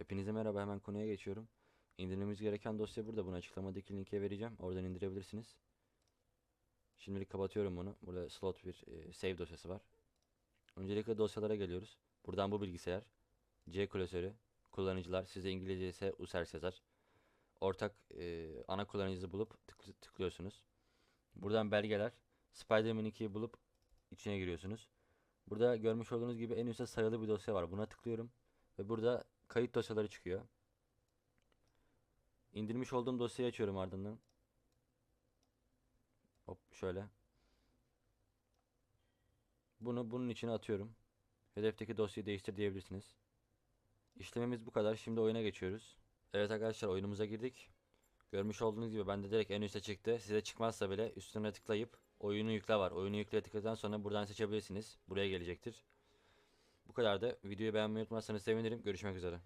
Hepinize merhaba hemen konuya geçiyorum. İndirmemiz gereken dosya burada. Bunu açıklamadaki linke vereceğim. Oradan indirebilirsiniz. Şimdilik kapatıyorum bunu. Burada slot bir e, save dosyası var. Öncelikle dosyalara geliyoruz. Buradan bu bilgisayar. C klasörü. Kullanıcılar. Size İngilizce ise USERS yazar. Ortak e, ana kullanıcınızı bulup tıklı- tıklıyorsunuz. Buradan belgeler. Spider-Man 2'yi bulup içine giriyorsunuz. Burada görmüş olduğunuz gibi en üstte sayılı bir dosya var. Buna tıklıyorum. Ve burada kayıt dosyaları çıkıyor. İndirmiş olduğum dosyayı açıyorum ardından. Hop şöyle. Bunu bunun içine atıyorum. Hedefteki dosyayı değiştir diyebilirsiniz. İşlemimiz bu kadar. Şimdi oyuna geçiyoruz. Evet arkadaşlar oyunumuza girdik. Görmüş olduğunuz gibi bende direkt en üste çıktı. Size çıkmazsa bile üstüne tıklayıp oyunu yükle var. Oyunu yükle tıkladıktan sonra buradan seçebilirsiniz. Buraya gelecektir. Bu kadar da videoyu beğenmeyi unutmazsanız sevinirim. Görüşmek üzere.